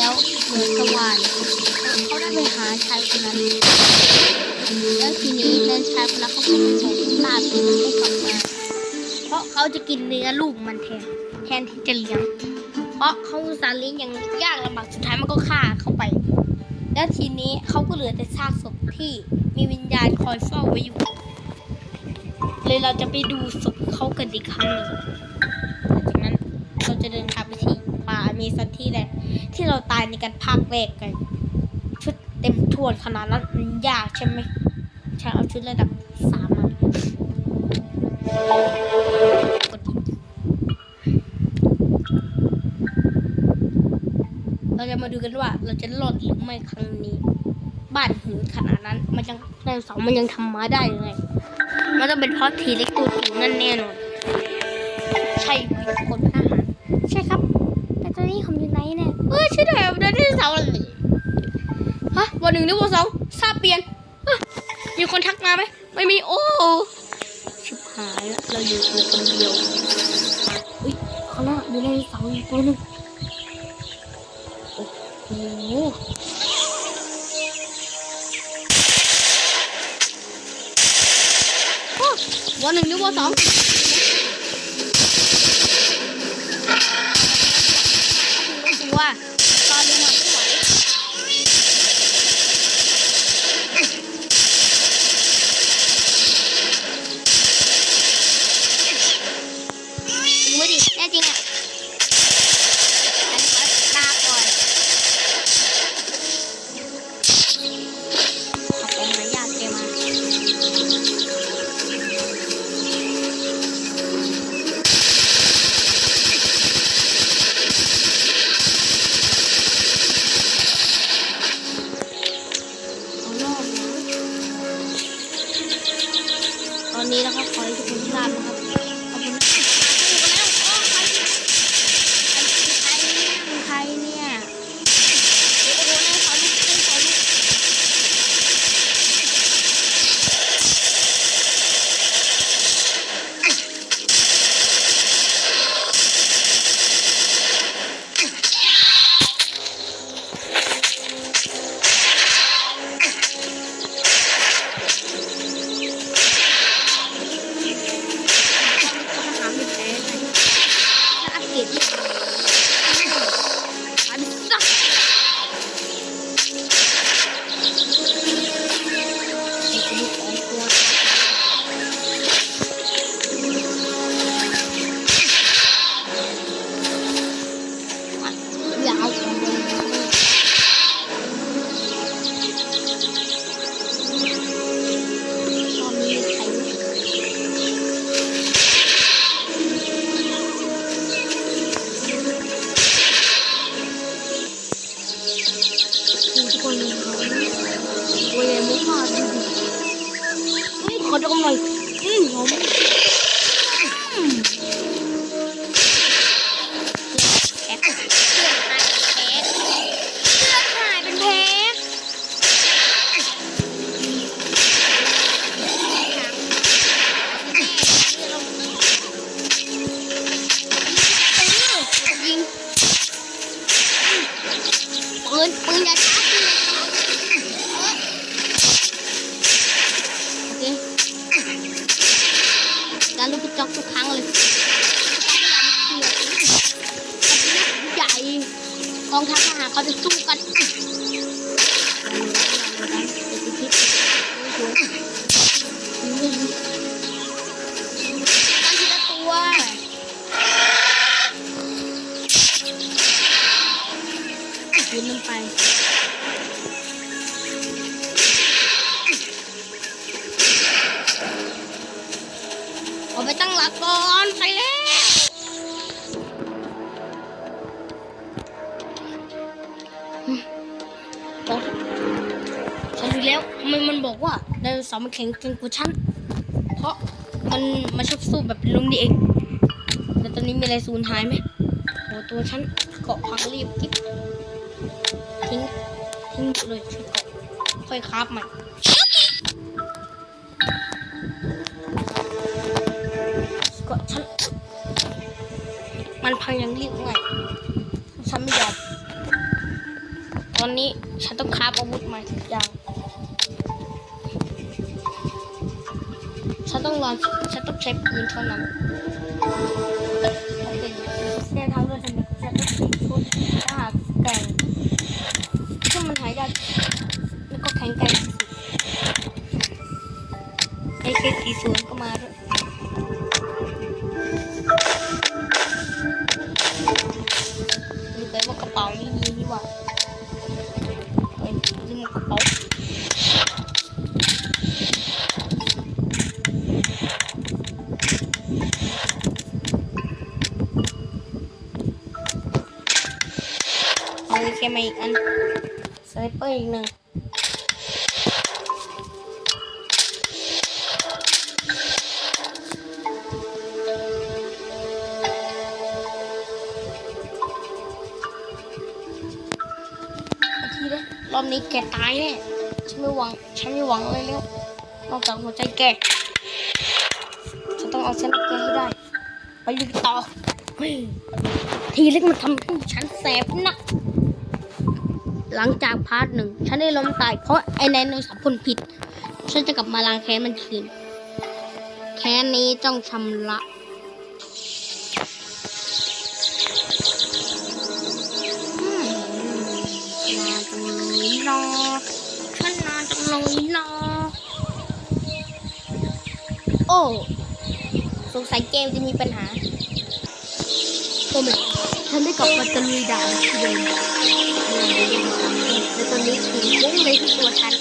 แล้วเหนือสวรรค์เขาได้ไปหาชายคนนั้นแล้วทีนี้ในชายคนนั้นเขาก็ส่งลาบตัวนั้นให้กลับมาเพราะเขาจะกินเนื้อลูกมันแทนแทนที่จะเลี้ยง เพราะเขาสาห์เลี้ยงอย่างยากลำบากสุดท้ายมันก็ฆ่าเขาไป แล้วทีนี้เขาก็เหลือแต่ซากศพที่มีวิญญาณคอยเฝ้าไว้อยู่ เลยเราจะไปดูศพเขากันอีกครั้งหนึ่งหลังจากนั้นเราจะเดินทางไปที่ อเมซอนที่แรกที่เราตายในการภาคแรกกันชุดเต็มทวนขนาดนั้นมันยากใช่ไหมฉันเอาชุดระดับสามมากดเราจะมาดูกันว่าเราจะรอดหรือไม่ครั้งนี้ บ้านหินขนาดนั้น มันยังไดโนเสาร์มันยังทำมาได้ยังไงมันต้องเป็นเพราะทีเล็กตัวจิ๋วนั่นแน่นอนใช่คนทหารใช่ครับ นนี้ผมอยู่ไหนเนี่ยเออใช่แล้วไดโนเสาร์เลยฮะวันหนึ่งหรือวันสองทราบเปลี่ยนฮะมีคนทักมาไหมไม่มีโอ้ชิบหายละเราอยู่ตัวคนเดียวอุ้ยข้างหน้ามีไดโนเสาร์อยู่ตัวหนึงโอ้โหโอ้วันหนึ่งหรือวันสอง อืมข บอกฉันรู้แล้วทำไมมันบอกว่าไดโนเสาร์มันแข็งแกร่งกว่าฉัน เพราะมันมาชอบสู้แบบเป็นลุมนี่เองแล้วตอนนี้มีอะไรสูญหายไหมโอ้ตัวฉันเกาะพังรีบกิ๊บทิ้งทิ้งเลยช่วยเกาะค่อยคาบใหม่เกาะฉัน มันพังยังรีบไงฉันไม่ยอม ตอนนี้ฉันต้องคราฟอาวุธใหม่ทุกอย่าง ฉันต้องรอนฉันต้องใช้ปืนเท่านั้นโอเคเส้นทางเดินฉันฉันต้องใช้ชุดทหาแก่งซึ่งมันหายากแล้วก็แข็งแกร่งที่สุด AK40 ก็มาด้วย มาอีกอันสไนเปอร์อีกหนึ่งทีเลยรอบนี้แกตายแน่ฉันไม่หวัง ฉันไม่หวังอะไรแล้วนอกจากหัวใจแกฉันต้องเอาชนะแกให้ได้ ไปลุยต่อทีเล็กมันทำให้ฉันแสบนัก หลังจากพาร์ทหนึ่งฉันได้ล้มตายเพราะไอ้ไดโนสาร์พ่นพิษฉันจะกลับมาล้างแค้นมันคืน แค้นนี้ต้องชำระนานจังเลยเนอะฉันนานจังเลยนอะโอ้ สงสัยเกมจะมีปัญหา โอ้ไม่ฉันได้กลับมาตะลุยด่านที่เดิมแล้วตอนนี้ถึงมุ้งเลยที่ตัวฉัน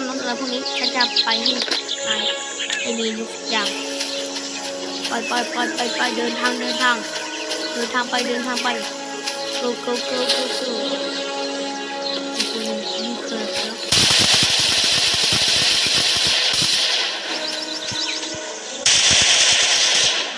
มีอุปกอะไรพวกนี้ฉันจะไปให้ตายไม่มีทุกอย่างไปไปไปไปไปเดินทางเดินทางเดินทางไปเดินทางไป go go go go go นี่คือแล้ว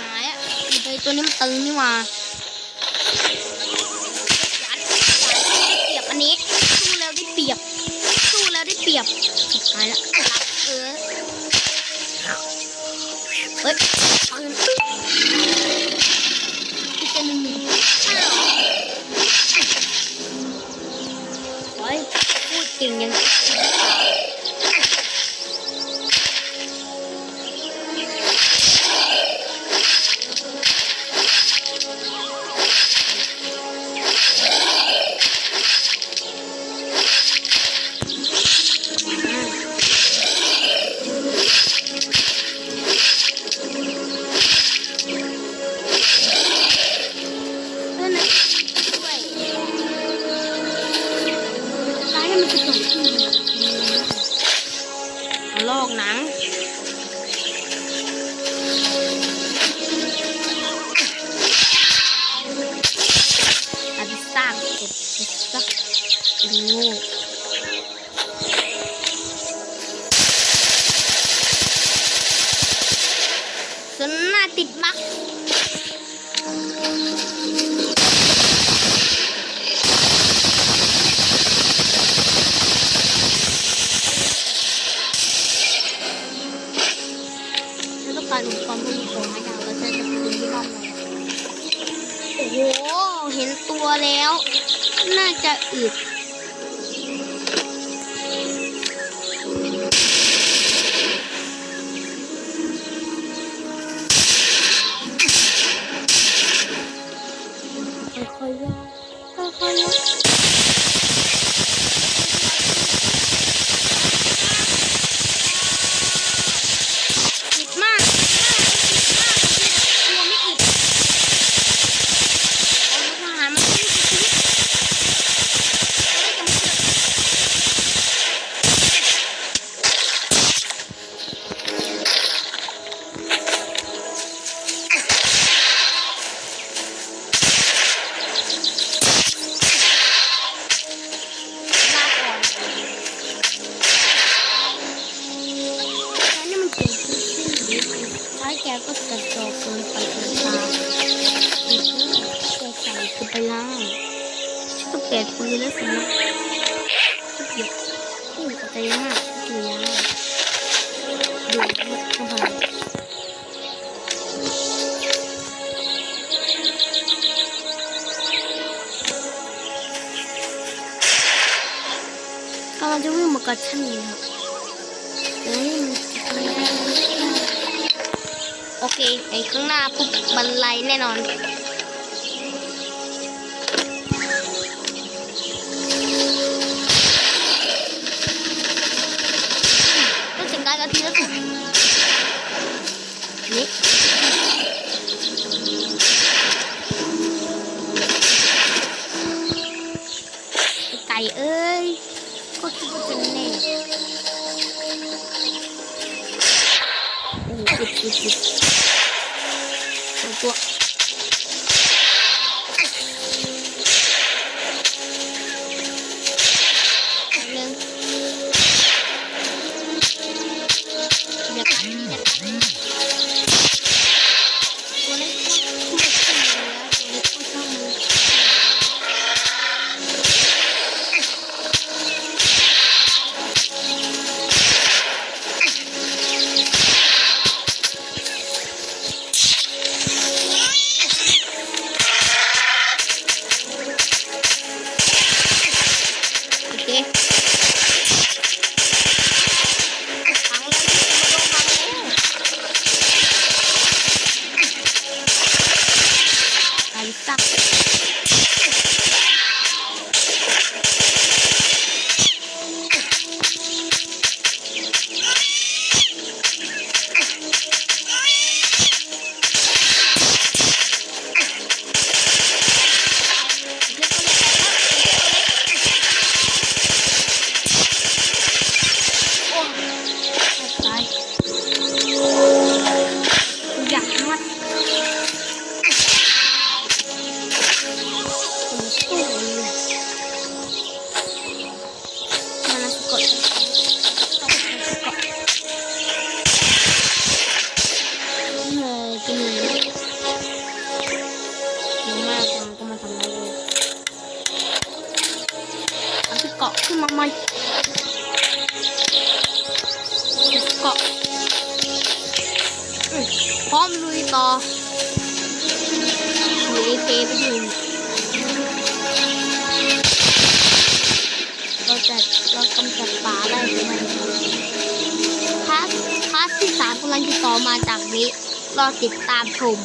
หายอะอีเบยตัวนี้มันตึงนี่ว่า เจสักโง่สนหน้าติดมัก ห็นตัวแล้ว น่าจะอึดค่อยๆค่อยๆ ก็กระจอกลงไปตรงกลางอีกก็ใส่คือไปล่างฉันก็เปดปืนแล้วสินะก็เปลี่ยนอู้กระจายมากดีนะดูดูทำไมกำลังจะวิ่งมากระชั้นนี้ครับ โอเคในข้างหน้าปุ๊บบันไลแน่นอน ต้องจัดการกันทีละสุดนี่ไก่เอ้ย ก็คิดว่าจะแน่ โอ้โหปิ ไปดูเราจะเรากำจัดป่าได้ใช่ไหมพาร์ทพาร์ทที่สามกำลังจะต่อมาจากนี้ รอติดตามชม